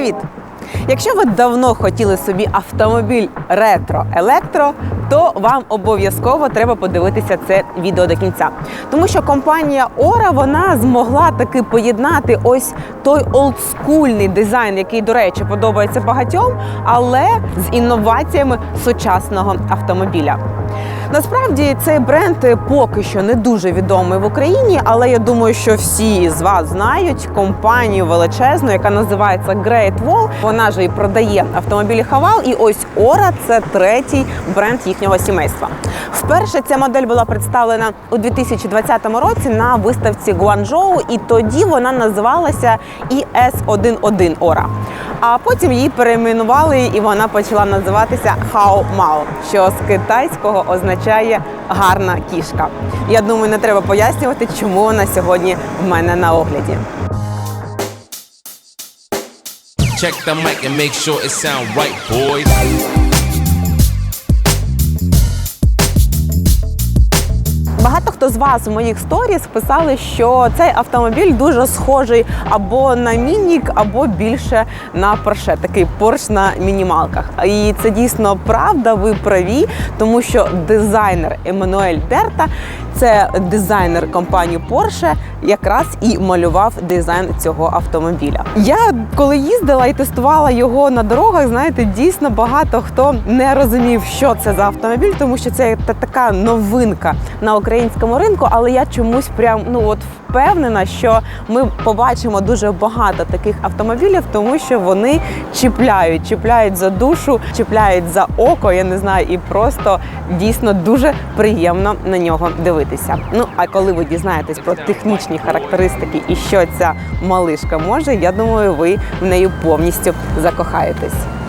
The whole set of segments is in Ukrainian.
Привіт! Якщо ви давно хотіли собі автомобіль ретро-електро, то вам обов'язково треба подивитися це відео до кінця. Тому що компанія Ора вона змогла таки поєднати ось той олдскульний дизайн, який, до речі, подобається багатьом, але з інноваціями сучасного автомобіля. Насправді цей бренд поки що не дуже відомий в Україні, але я думаю, що всі з вас знають компанію величезну, яка називається Great Wall. Вона ж і продає автомобілі Хавал. І ось Ора це третій бренд їхнього сімейства. Вперше ця модель була представлена у 2020 році на виставці Гуанчжоу, і тоді вона називалася ES11 Ора. А потім її перейменували, і вона почала називатися Хао Мао, що з китайського означає гарна кішка. Я думаю, не треба пояснювати, чому вона сьогодні в мене на огляді. Check the mic and make sure it sound right, boys. Багато хто з вас у моїх сторіс писали, що цей автомобіль дуже схожий або на мінік, або більше на Porsche, такий Porsche на мінімалках. І це дійсно правда. Ви праві, тому що дизайнер Еммануель Дерта, це дизайнер компанії Porsche, якраз і малював дизайн цього автомобіля. Я коли їздила і тестувала його на дорогах, знаєте, дійсно багато хто не розумів, що це за автомобіль, тому що це така новинка на українському ринку. Але я чомусь прям ну от впевнена, що ми побачимо дуже багато таких автомобілів, тому що вони чіпляють, чіпляють за душу, чіпляють за око. Я не знаю, і просто дійсно дуже приємно на нього дивитися. Ну а коли ви дізнаєтесь про технічні характеристики і що ця малишка може, я думаю, ви в неї повністю закохаєтесь.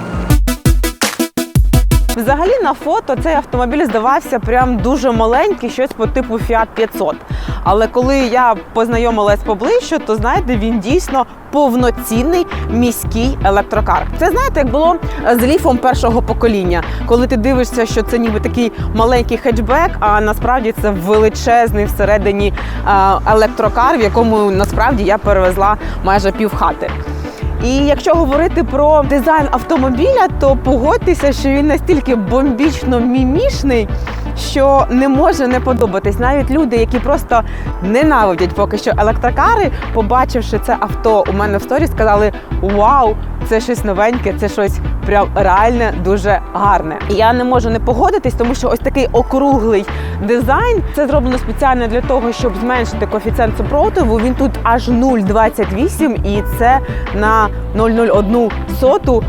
Взагалі на фото цей автомобіль здавався прям дуже маленький, щось по типу Fiat 500. Але коли я познайомилась поближче, то знаєте, він дійсно повноцінний міський електрокар. Це знаєте, як було з ліфом першого покоління, коли ти дивишся, що це ніби такий маленький хетчбек, а насправді це величезний всередині е, електрокар, в якому насправді я перевезла майже півхати. І якщо говорити про дизайн автомобіля, то погодьтеся, що він настільки бомбічно мімішний, що не може не подобатись. Навіть люди, які просто ненавидять поки що електрокари, побачивши це авто у мене в сторі, сказали: Вау, це щось новеньке, це щось прям реальне, дуже гарне. І я не можу не погодитись, тому що ось такий округлий дизайн це зроблено спеціально для того, щоб зменшити коефіцієнт супротиву. Він тут аж 0,28 і це на 0,01 соту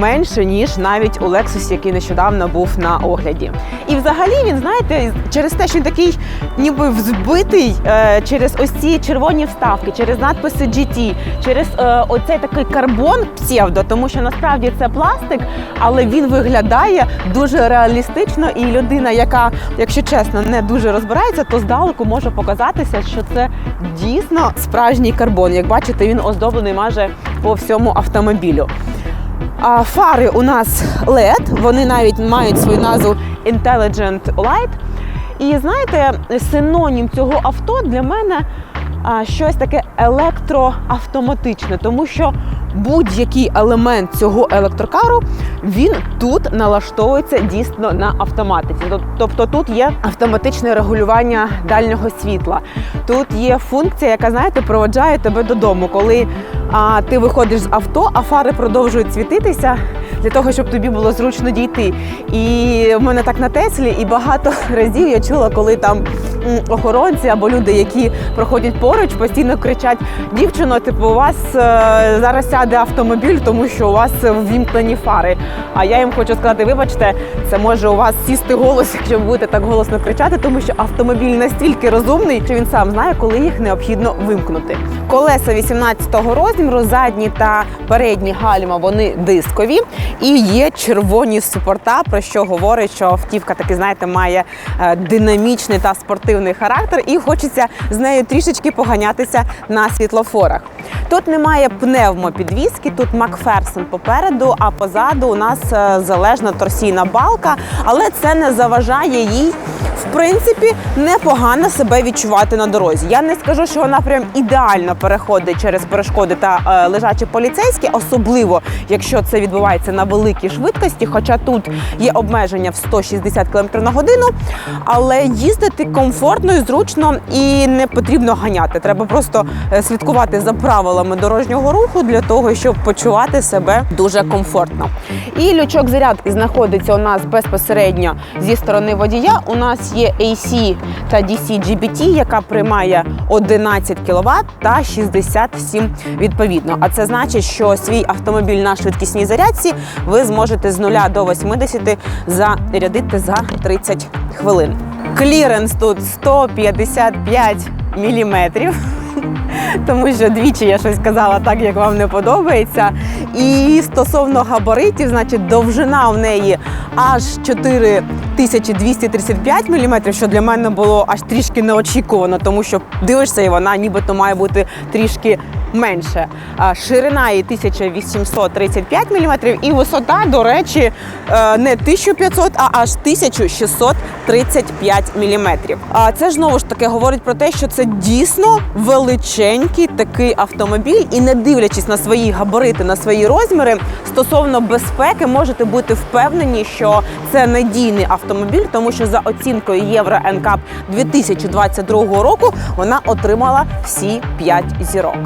менше ніж навіть у Lexus, який нещодавно був на огляді. І взагалі він знаєте, через те, що він такий ніби взбитий е, через ось ці червоні вставки, через надписи GT, через е, оцей такий карбон псевдо, тому що насправді це пластик, але він виглядає дуже реалістично. І людина, яка, якщо чесно, не дуже розбирається, то здалеку може показатися, що це дійсно справжній карбон. Як бачите, він оздоблений майже по всьому автомобілю. А фари у нас LED, вони навіть мають свою назву Intelligent Light. І знаєте, синонім цього авто для мене а, щось таке електроавтоматичне, тому що будь-який елемент цього електрокару він тут налаштовується дійсно на автоматиці. Тобто тут є автоматичне регулювання дальнього світла. Тут є функція, яка знаєте, проводжає тебе додому, коли а, ти виходиш з авто, а фари продовжують світитися для того, щоб тобі було зручно дійти. І в мене так на Теслі, і багато разів я чула, коли там охоронці або люди, які проходять поруч, постійно кричать: дівчино, типу, у вас е, зараз сяде автомобіль, тому що у вас ввімкнені фари. А я їм хочу сказати, вибачте, це може у вас сісти голос, якщо ви будете так голосно кричати, тому що автомобіль настільки розумний, що він сам знає, коли їх необхідно вимкнути. Колеса 18-го розміру, задні та передні гальма, вони дискові і є червоні супорта, про що говорить, що автівка таки, знаєте, має е, динамічний та спортивний характер, і хочеться з нею трішечки поганятися на світлофорах. Тут немає пневмопідвіски, тут Макферсон попереду, а позаду у нас е, залежна торсійна балка, але це не заважає їй в принципі непогано себе відчувати на дорозі. Я не скажу, що вона прям ідеально переходить через перешкоди та е, лежачі поліцейські, особливо якщо це відбувається на великій швидкості. Хоча тут є обмеження в 160 км на годину, але їздити комфортно і зручно і не потрібно ганяти. Треба просто е, слідкувати за правилами дорожнього руху для того, щоб почувати себе дуже комфортно. І лючок зарядки знаходиться у нас безпосередньо зі сторони водія. У нас є AC та DC GBT, яка приймає 11 кВт та 67 відповідно. А це значить, що свій автомобіль на швидкісній зарядці ви зможете з 0 до 80 зарядити за 30 хвилин. Кліренс тут 155 міліметрів. Тому що двічі я щось казала так, як вам не подобається. І стосовно габаритів, значить, довжина в неї аж 4235 мм, що для мене було аж трішки неочікувано, тому що дивишся, і вона нібито має бути трішки менше. А Ширина її 1835 мм, і висота, до речі, е, не 1500, а аж 1635 мм. А це ж знову ж таки говорить про те, що це дійсно величенький такий автомобіль, і не дивлячись на свої габарити, на свої розміри, стосовно безпеки, можете бути впевнені, що це надійний автомобіль, тому що за оцінкою Євро NCAP 2022 року вона отримала всі 5 зірок.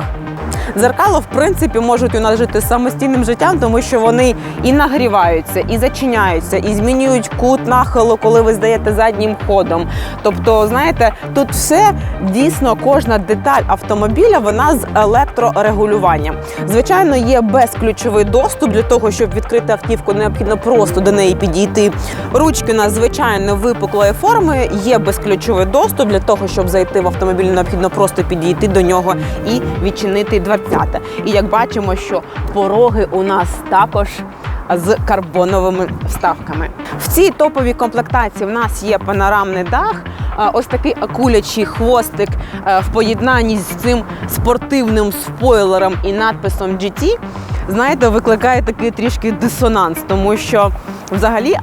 Зеркало, в принципі, можуть у нас жити самостійним життям, тому що вони і нагріваються, і зачиняються, і змінюють кут нахилу, коли ви здаєте заднім ходом. Тобто, знаєте, тут все дійсно кожна деталь автомобіля вона з електрорегулюванням. Звичайно, є безключовий доступ для того, щоб відкрити автівку, необхідно просто до неї підійти. Ручки у нас звичайно випуклої форми. Є безключовий доступ для того, щоб зайти в автомобіль, необхідно просто підійти до нього і відчинити дверцята. І як бачимо, що пороги у нас також з карбоновими вставками. В цій топовій комплектації в нас є панорамний дах. Ось такий акулячий хвостик е, в поєднанні з цим спортивним спойлером і надписом GT, знаєте, викликає такий трішки дисонанс, тому що взагалі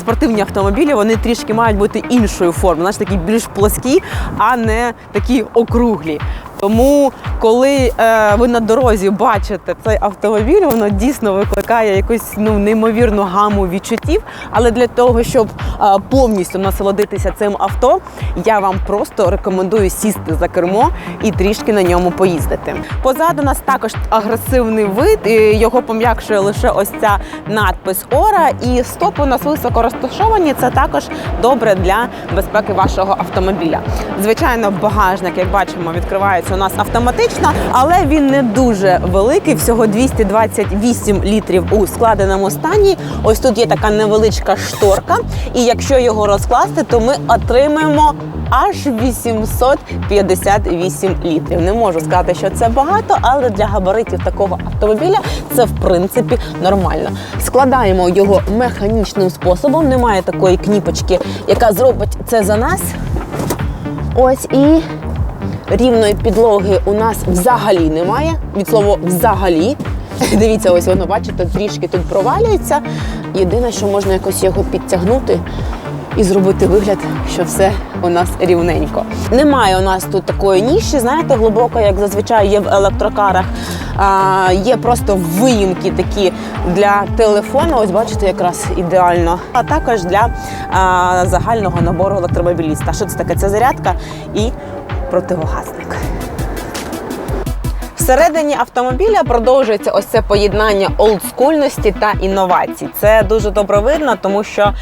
спортивні автомобілі вони трішки мають бути іншої форми, знаєш, такі більш плоскі, а не такі округлі. Тому, коли е, ви на дорозі бачите цей автомобіль, воно дійсно викликає якусь ну неймовірну гаму відчуттів. Але для того, щоб е, повністю насолодитися цим авто, я вам просто рекомендую сісти за кермо і трішки на ньому поїздити. Позаду нас також агресивний вид, і його пом'якшує лише ось ця надпис Ора. І стопи у нас високо розташовані. Це також добре для безпеки вашого автомобіля. Звичайно, багажник, як бачимо, відкривається у нас автоматично, але він не дуже великий, всього 228 літрів у складеному стані. Ось тут є така невеличка шторка, і якщо його розкласти, то ми отримаємо аж 858 літрів. Не можу сказати, що це багато, але для габаритів такого автомобіля це в принципі нормально. Складаємо його механічним способом. Немає такої кніпочки, яка зробить це за нас. Ось і рівної підлоги у нас взагалі немає. Від слова взагалі. Дивіться, ось воно, бачите, трішки тут провалюється. Єдине, що можна якось його підтягнути і зробити вигляд, що все у нас рівненько. Немає у нас тут такої ніші, знаєте, глибоко, як зазвичай є в електрокарах. А, є просто виїмки такі для телефону. Ось бачите, якраз ідеально. А також для а, загального набору електромобіліста. Що це таке? Це зарядка і противогазник. Всередині автомобіля продовжується ось це поєднання олдскульності та інновацій. Це дуже добре видно, тому що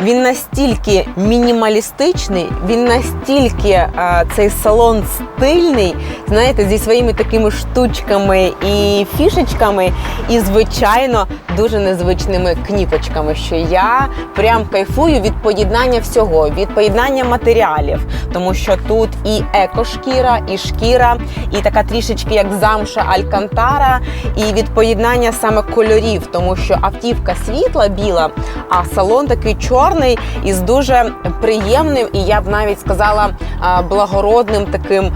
він настільки мінімалістичний, він настільки е, цей салон стильний, знаєте, зі своїми такими штучками і фішечками, і звичайно дуже незвичними кніпочками. Що я прям кайфую від поєднання всього, від поєднання матеріалів, тому що тут і екошкіра, і шкіра, і така трішечки як замша алькантара, і від поєднання саме кольорів, тому що автівка світла біла, а салон такий чорний. Чорний із дуже приємним і я б навіть сказала благородним таким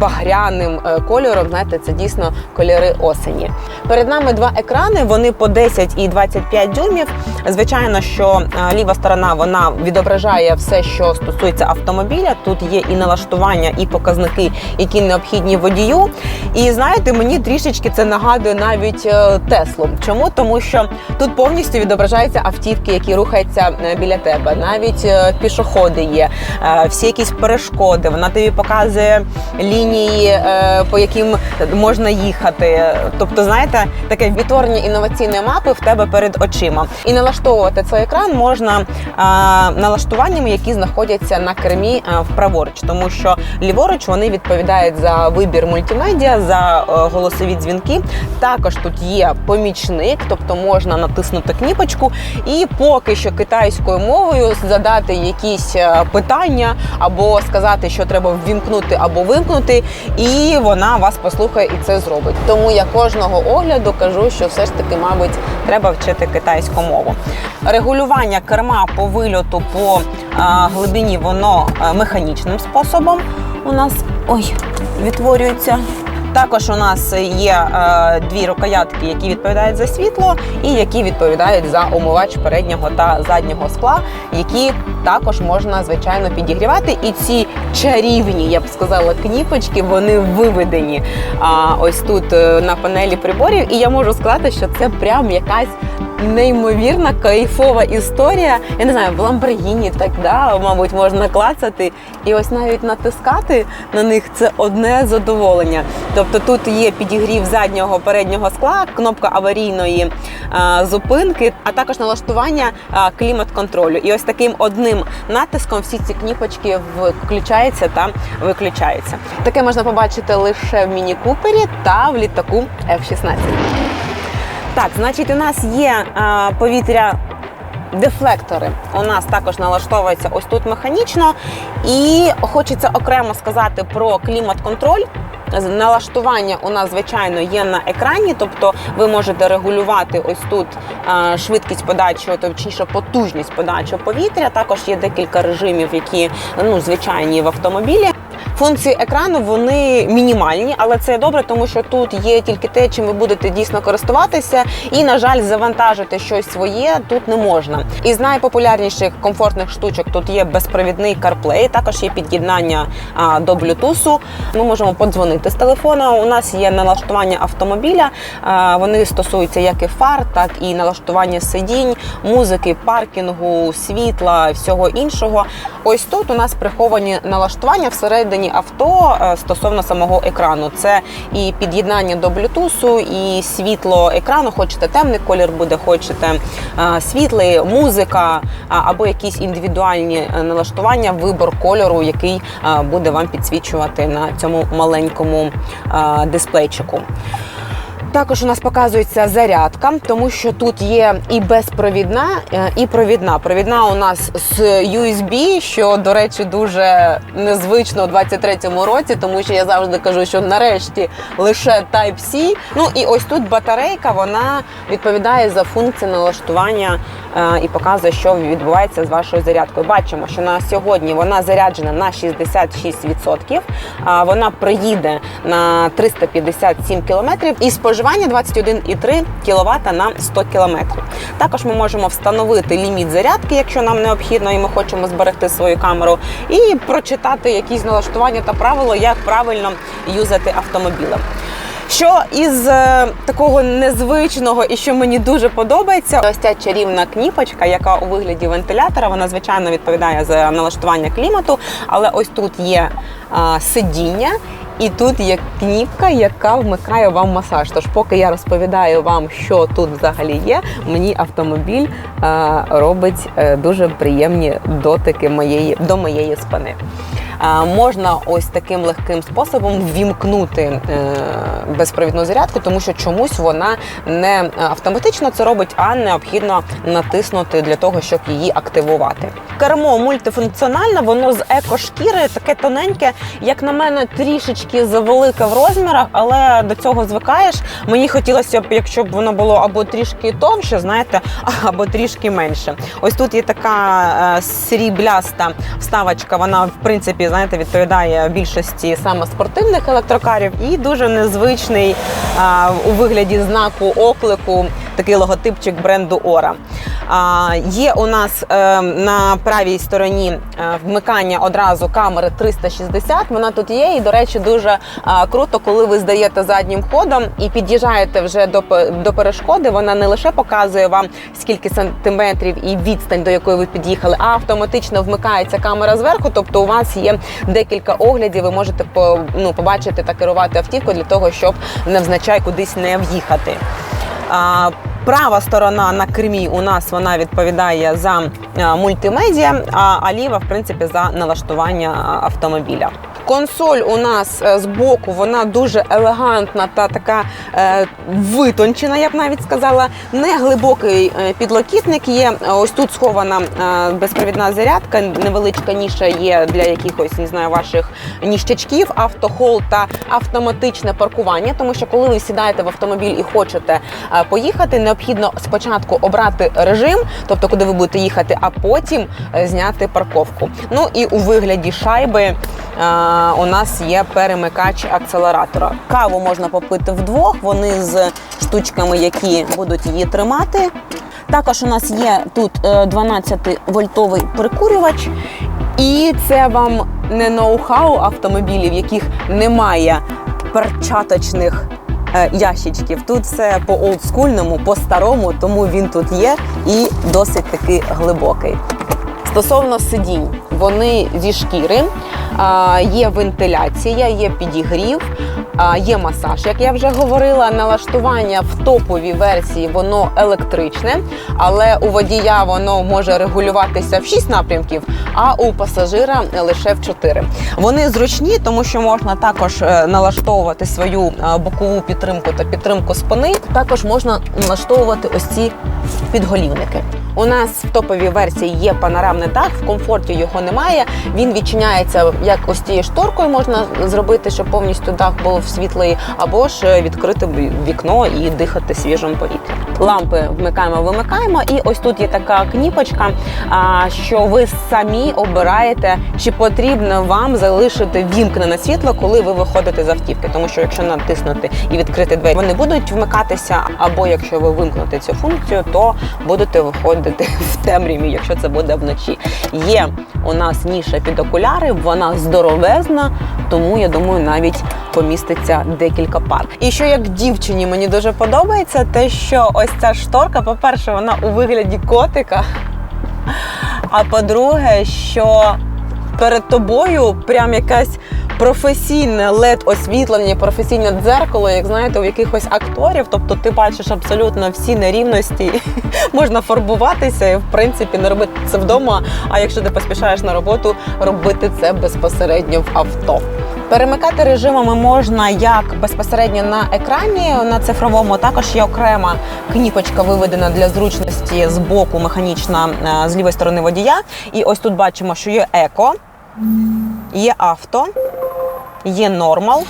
багряним е, кольором. Знаєте, це дійсно кольори осені. Перед нами два екрани. Вони по 10 і 25 дюймів. Звичайно, що ліва сторона вона відображає все, що стосується автомобіля. Тут є і налаштування, і показники, які необхідні водію. І знаєте, мені трішечки це нагадує навіть е, Теслу. Чому? Тому що тут повністю відображаються автівки, які рухаються е, біля тебе. Навіть е, пішоходи є, е, всі якісь перешкоди. Вона тобі показує лінії, е, по яким можна їхати. Тобто, знаєте, таке відтворення інноваційної мапи в тебе перед очима. І налаштовувати цей екран можна налаштуваннями, які знаходяться на кермі вправоруч, тому що ліворуч вони відповідають за вибір мультимедіа, за голосові дзвінки. Також тут є помічник, тобто можна натиснути кніпочку і поки що китайською мовою задати якісь е, питання або сказати, що треба ввімкнути або вимкнути, і вона вас послухає і це зробить. Тому я кожного огляду кажу, що все ж таки, мабуть, треба вчити китайську мову. Регулювання керма по вильоту по е, глибині воно е, механічним способом у нас ой, відтворюється. Також у нас є е, дві рукоятки, які відповідають за світло, і які відповідають за омивач переднього та заднього скла, які також можна звичайно підігрівати. І ці чарівні, я б сказала, кніпочки, вони виведені а, ось тут е, на панелі приборів. І я можу сказати, що це прям якась неймовірна кайфова історія. Я не знаю, в Ламборгіні так да, мабуть, можна клацати і ось навіть натискати на них це одне задоволення. Тобто тут є підігрів заднього переднього скла, кнопка аварійної а, зупинки, а також налаштування а, клімат-контролю. І ось таким одним натиском всі ці кніпочки включаються та виключаються. Таке можна побачити лише в міні-купері та в літаку F-16. Так, значить, у нас є а, повітря. Дефлектори у нас також налаштовуються ось тут механічно, і хочеться окремо сказати про клімат-контроль. Налаштування у нас звичайно є на екрані, тобто ви можете регулювати ось тут швидкість подачі, точніше потужність подачі повітря. Також є декілька режимів, які ну звичайні в автомобілі. Функції екрану вони мінімальні, але це добре, тому що тут є тільки те, чим ви будете дійсно користуватися. І, на жаль, завантажити щось своє тут не можна. Із найпопулярніших комфортних штучок тут є безпровідний CarPlay, також є під'єднання до Bluetooth. Ми можемо подзвонити з телефона. У нас є налаштування автомобіля. А, вони стосуються як і фар, так і налаштування сидінь, музики, паркінгу, світла, всього іншого. Ось тут у нас приховані налаштування всередині авто е, стосовно самого екрану. Це і під'єднання до блютусу, і світло екрану. Хочете темний колір буде, хочете е, світлий, музика або якісь індивідуальні е, налаштування, вибор кольору, який буде вам підсвічувати на цьому маленькому дисплейчику. Також у нас показується зарядка, тому що тут є і безпровідна, е, і провідна. Провідна у нас з USB, що, до речі, дуже незвично у 23-му році, тому що я завжди кажу, що нарешті лише Type-C. Ну і ось тут батарейка, вона відповідає за функції налаштування е, і показує, що відбувається з вашою зарядкою. Бачимо, що на сьогодні вона заряджена на 66%, а вона приїде на 357 кілометрів і споживання 21,3 кВт на 100 км. Також ми можемо встановити ліміт зарядки, якщо нам необхідно, і ми хочемо зберегти свою камеру, і прочитати якісь налаштування та правила, як правильно юзати автомобілем. Що із е, такого незвичного і що мені дуже подобається, ось ця чарівна кніпочка, яка у вигляді вентилятора, вона звичайно відповідає за налаштування клімату, але ось тут є е, сидіння. І тут є кніпка, яка вмикає вам масаж. Тож, поки я розповідаю вам, що тут взагалі є, мені автомобіль е, робить е, дуже приємні дотики моєї до моєї спини. Е, можна ось таким легким способом ввімкнути е, безпровідну зарядку, тому що чомусь вона не автоматично це робить, а необхідно натиснути для того, щоб її активувати. Кермо мультифункціональне, воно з екошкіри, таке тоненьке, як на мене, трішечки трішечки завелике в розмірах, але до цього звикаєш. Мені хотілося б, якщо б воно було або трішки товще, знаєте, або трішки менше. Ось тут є така е, срібляста вставочка. Вона в принципі знаєте відповідає більшості саме спортивних електрокарів і дуже незвичний е, у вигляді знаку оклику такий логотипчик бренду Ора. Є у нас е, на правій стороні е, вмикання одразу камери 360. Вона тут є. І, до речі, дуже е, круто, коли ви здаєте заднім ходом і під'їжджаєте вже до, до перешкоди. Вона не лише показує вам скільки сантиметрів і відстань, до якої ви під'їхали, а автоматично вмикається камера зверху. Тобто у вас є декілька оглядів. Ви можете по, ну, побачити та керувати автівкою для того, щоб невзначай кудись не в'їхати. Права сторона на кермі у нас вона відповідає за мультимедіа, а, ліва, в принципі, за налаштування автомобіля. Консоль у нас е, збоку вона дуже елегантна та така е, витончена, я б навіть сказала. Не глибокий е, підлокітник є. Ось тут схована е, безпровідна зарядка, невеличка ніша є для якихось не знаю ваших ніщачків, автохол та автоматичне паркування. Тому що коли ви сідаєте в автомобіль і хочете е, поїхати, необхідно спочатку обрати режим, тобто куди ви будете їхати, а потім е, зняти парковку. Ну і у вигляді шайби е, у нас є перемикач акселератора. Каву можна попити вдвох. Вони з штучками, які будуть її тримати. Також у нас є тут 12-вольтовий прикурювач, і це вам не ноу-хау автомобілів, яких немає перчаточних е, ящичків. Тут все по олдскульному, по старому, тому він тут є і досить таки глибокий. Стосовно сидінь, вони зі шкіри, є вентиляція, є підігрів, є масаж, як я вже говорила. Налаштування в топовій версії воно електричне, але у водія воно може регулюватися в 6 напрямків, а у пасажира лише в 4. Вони зручні, тому що можна також е, налаштовувати свою е, бокову підтримку та підтримку спини. Також можна налаштовувати ось ці підголівники. У нас в топовій версії є панорамний дах, в комфорті його немає. Він відчиняється як ось тією шторкою можна зробити, щоб повністю дах був світлий, або ж е, відкрити вікно і дихати свіжим повітрям. Лампи вмикаємо, вимикаємо, і ось тут є така кніпочка, що ви самі обираєте, чи потрібно вам залишити вімкнене світло, коли ви виходите з автівки. Тому що якщо натиснути і відкрити двері, вони будуть вмикатися, або якщо ви вимкнете цю функцію, то будете виходити в темряві, якщо це буде вночі. Є у нас ніша під окуляри, вона здоровезна, тому я думаю, навіть поміститься декілька пар. І що як дівчині мені дуже подобається, те, що ось ця шторка, по-перше, вона у вигляді котика. А по-друге, що перед тобою прям якась професійне led освітлення, професійне дзеркало, як знаєте, у якихось акторів. Тобто ти бачиш абсолютно всі нерівності, можна фарбуватися і в принципі не робити це вдома. А якщо ти поспішаєш на роботу, робити це безпосередньо в авто. Перемикати режимами можна як безпосередньо на екрані, на цифровому. Також є окрема кніпочка виведена для зручності з боку, механічна е, з лівої сторони водія. І ось тут бачимо, що є еко, є авто, є нормал.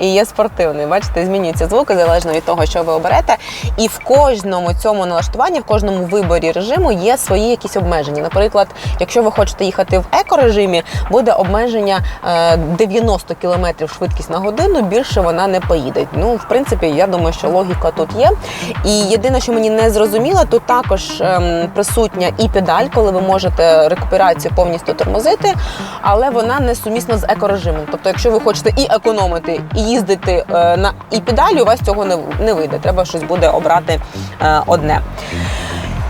І є спортивний. Бачите, змінюються звуки залежно від того, що ви оберете. І в кожному цьому налаштуванні, в кожному виборі режиму є свої якісь обмеження. Наприклад, якщо ви хочете їхати в екорежимі, буде обмеження е, 90 км швидкість на годину. Більше вона не поїде. Ну, в принципі, я думаю, що логіка тут є. І єдине, що мені не зрозуміло, тут також ем, присутня і педаль, коли ви можете рекуперацію повністю тормозити, але вона не сумісна з екорежимом. Тобто, якщо ви хочете і економити, і їздити е, на і педалі, у вас цього не, не вийде. Треба щось буде обрати е, одне.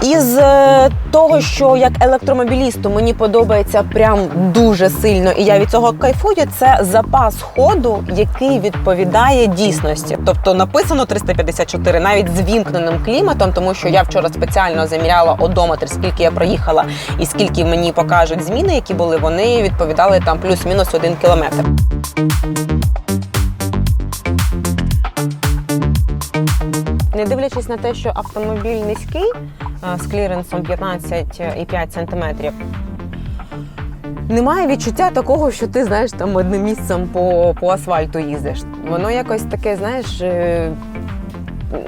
Із е, того, що як електромобілісту мені подобається прям дуже сильно, і я від цього кайфую, це запас ходу, який відповідає дійсності. Тобто написано 354 навіть з вімкненим кліматом, тому що я вчора спеціально заміряла одометр, скільки я проїхала і скільки мені покажуть зміни, які були, вони відповідали там плюс-мінус один кілометр. Не дивлячись на те, що автомобіль низький е, з кліренсом 15,5 см, немає відчуття такого, що ти знаєш там одним місцем по, по асфальту їздиш. Воно якось таке, знаєш.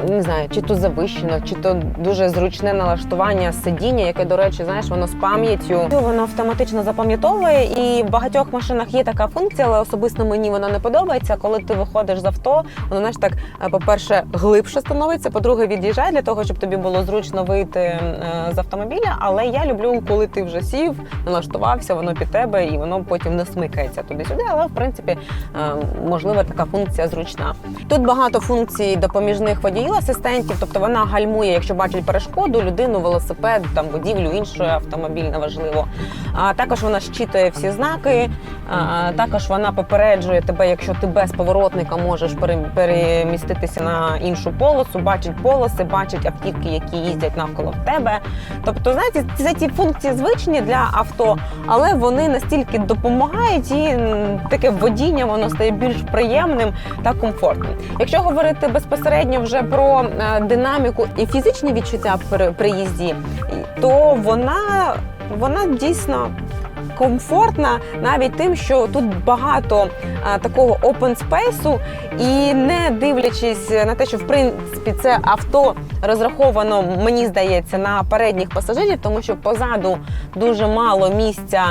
Не знаю, чи то завищено, чи то дуже зручне налаштування сидіння, яке, до речі, знаєш, воно з пам'яттю. Воно автоматично запам'ятовує, і в багатьох машинах є така функція, але особисто мені вона не подобається. Коли ти виходиш з авто, воно знаєш так, е, по-перше, глибше становиться, по-друге, від'їжджає для того, щоб тобі було зручно вийти е, з автомобіля. Але я люблю, коли ти вже сів, налаштувався, воно під тебе і воно потім не смикається туди-сюди. Але в принципі, е, можливо, така функція зручна. Тут багато функцій допоміжних водіїв, асистентів, тобто вона гальмує, якщо бачить перешкоду, людину, велосипед, там будівлю, інший автомобіль, неважливо. А також вона щитує всі знаки. А, також вона попереджує тебе, якщо ти без поворотника можеш переміститися на іншу полосу, бачить полоси, бачить автівки, які їздять навколо тебе. Тобто, знаєте, це ті функції звичні для авто, але вони настільки допомагають, і таке водіння воно стає більш приємним та комфортним. Якщо говорити безпосередньо вже про е, динаміку і фізичні відчуття при при їзді, то вона, вона дійсно. Комфортна навіть тим, що тут багато а, такого open space, і не дивлячись на те, що в принципі це авто розраховано, мені здається, на передніх пасажирів, тому що позаду дуже мало місця,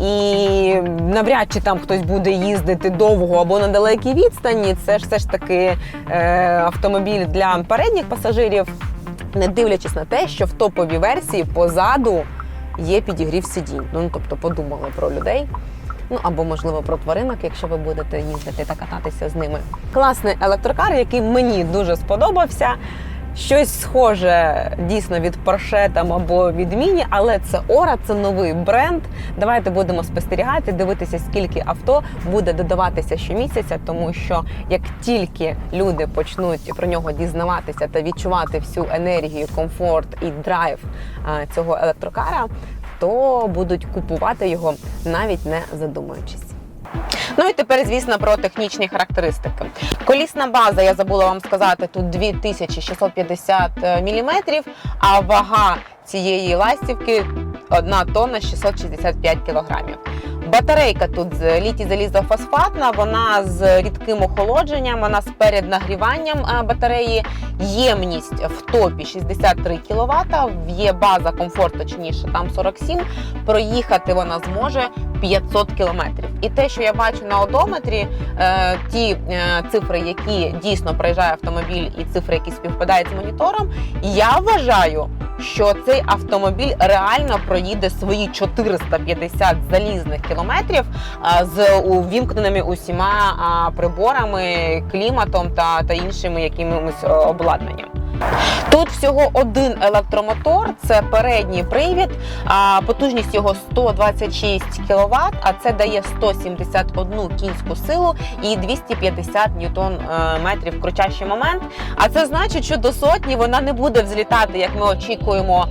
і навряд чи там хтось буде їздити довго або на далекій відстані. Це ж все ж таки е, автомобіль для передніх пасажирів, не дивлячись на те, що в топовій версії позаду є підігрів сидінь. Ну тобто подумали про людей. Ну або можливо про тваринок, якщо ви будете їздити та кататися з ними. Класний електрокар, який мені дуже сподобався. Щось схоже дійсно від Porsche там або від Міні, але це Ора, це новий бренд. Давайте будемо спостерігати, дивитися, скільки авто буде додаватися щомісяця, тому що як тільки люди почнуть про нього дізнаватися та відчувати всю енергію, комфорт і драйв цього електрокара, то будуть купувати його навіть не задумуючись. Ну і тепер, звісно, про технічні характеристики. Колісна база, я забула вам сказати, тут 2650 мм, а вага цієї ластівки 1 тонна 665 кілограмів. Батарейка тут з літій залізофосфатна, вона з рідким охолодженням, вона з переднагріванням е, батареї. Ємність в топі 63 кВт, є база комфорт, точніше, там 47. Проїхати вона зможе 500 кілометрів. І те, що я бачу на одометрі, е, ті е, цифри, які дійсно проїжджає автомобіль, і цифри, які співпадають з монітором, я вважаю, що цей автомобіль реально проїде свої 450 залізних кілометрів а, з увімкненими усіма приборами, кліматом та, та іншими якимось е, обладнанням. Тут всього один електромотор, це передній привід, а потужність його 126 кВт, а це дає 171 кінську силу і 250 ньютон е, метрів крутящий момент. А це значить, що до сотні вона не буде взлітати, як ми очікуємо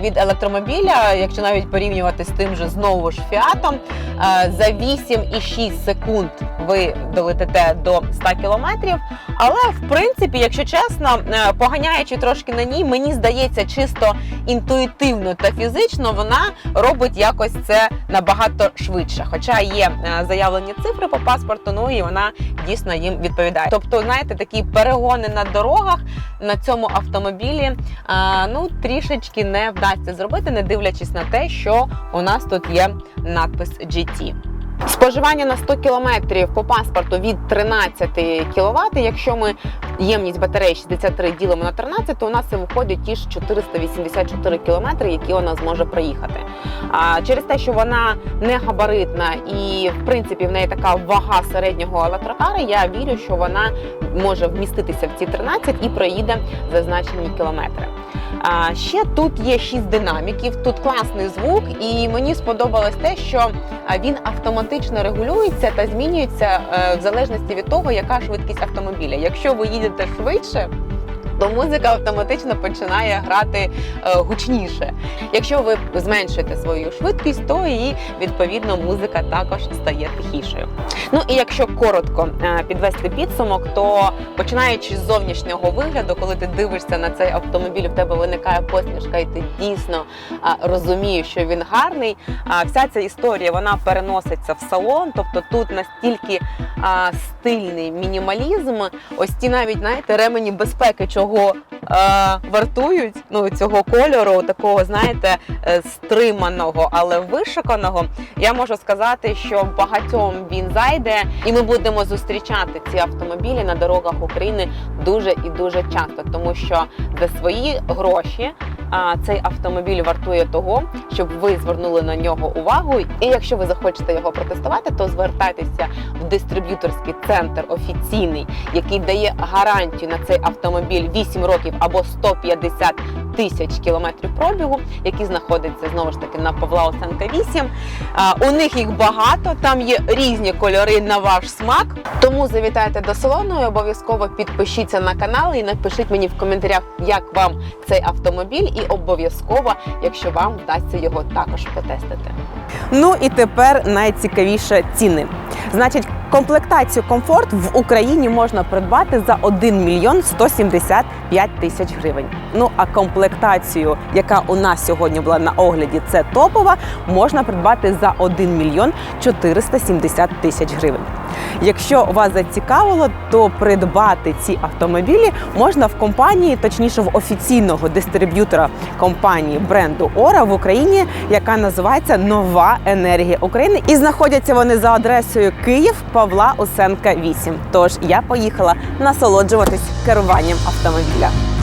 від електромобіля, якщо навіть порівнювати з тим же знову ж фіатом. Е, За 8,6 секунд ви долетите до 100 кілометрів. Але в принципі, якщо чесно, е, поганяючи трошки на ній, мені здається, чисто інтуїтивно та фізично вона робить якось це набагато швидше. Хоча є е, заявлені цифри по паспорту, ну і вона дійсно їм відповідає. Тобто, знаєте, такі перегони на дорогах на цьому автомобілі е, ну трішечки не вдасться зробити, не дивлячись на те, що у нас тут є надпис GT. Споживання на 100 кілометрів по паспорту від 13 кВт. Якщо ми ємність батареї 63 ділимо на 13, то у нас це виходить ті ж 484 кілометри, які вона зможе проїхати. А через те, що вона не габаритна і в принципі в неї така вага середнього електрокара, я вірю, що вона може вміститися в ці 13 і проїде зазначені кілометри. А ще тут є 6 динаміків, тут класний звук, і мені сподобалось те, що він автоматично регулюється та змінюється е, в залежності від того, яка швидкість автомобіля. Якщо ви їдете швидше, то музика автоматично починає грати е, гучніше. Якщо ви зменшуєте свою швидкість, то і відповідно музика також стає тихішою. Ну і якщо коротко е, підвести підсумок, то починаючи з зовнішнього вигляду, коли ти дивишся на цей автомобіль, в тебе виникає посмішка, і ти дійсно розумієш, що він гарний. Вся ця історія вона переноситься в салон, тобто тут настільки стильний мінімалізм. Ось ті навіть знаєте, ремені безпеки, чого а, вартують ну цього кольору, такого знаєте, е, стриманого, але вишиканого. Я можу сказати, що багатьом він зайде, і ми будемо зустрічати ці автомобілі на дорогах України дуже і дуже часто, тому що за свої гроші а, цей автомобіль вартує того, щоб ви звернули на нього увагу. І якщо ви захочете його протестувати, то звертайтеся в дистриб'юторський центр офіційний, який дає гарантію на цей автомобіль 8 років або 150 тисяч кілометрів пробігу, який знаходиться знову ж таки на Павла Осенка 8. У них їх багато, там є різні кольори на ваш смак. Тому завітайте до салону і обов'язково підпишіться на канал і напишіть мені в коментарях, як вам цей автомобіль, і обов'язково, якщо вам вдасться його також потестити. Ну і тепер найцікавіше ціни. Значить, комплектацію комфорт в Україні можна придбати за 1 мільйон 175 тисяч гривень. Ну а комплектацію, яка у нас сьогодні була на огляді, це топова, можна придбати за 1 мільйон 470 тисяч гривень. Якщо вас зацікавило, то придбати ці автомобілі можна в компанії, точніше в офіційного дистриб'ютора компанії бренду Ора в Україні, яка називається Нова Енергія України. І знаходяться вони за адресою Київ Павла Усенка 8. Тож я поїхала насолоджуватись керуванням автомобіля.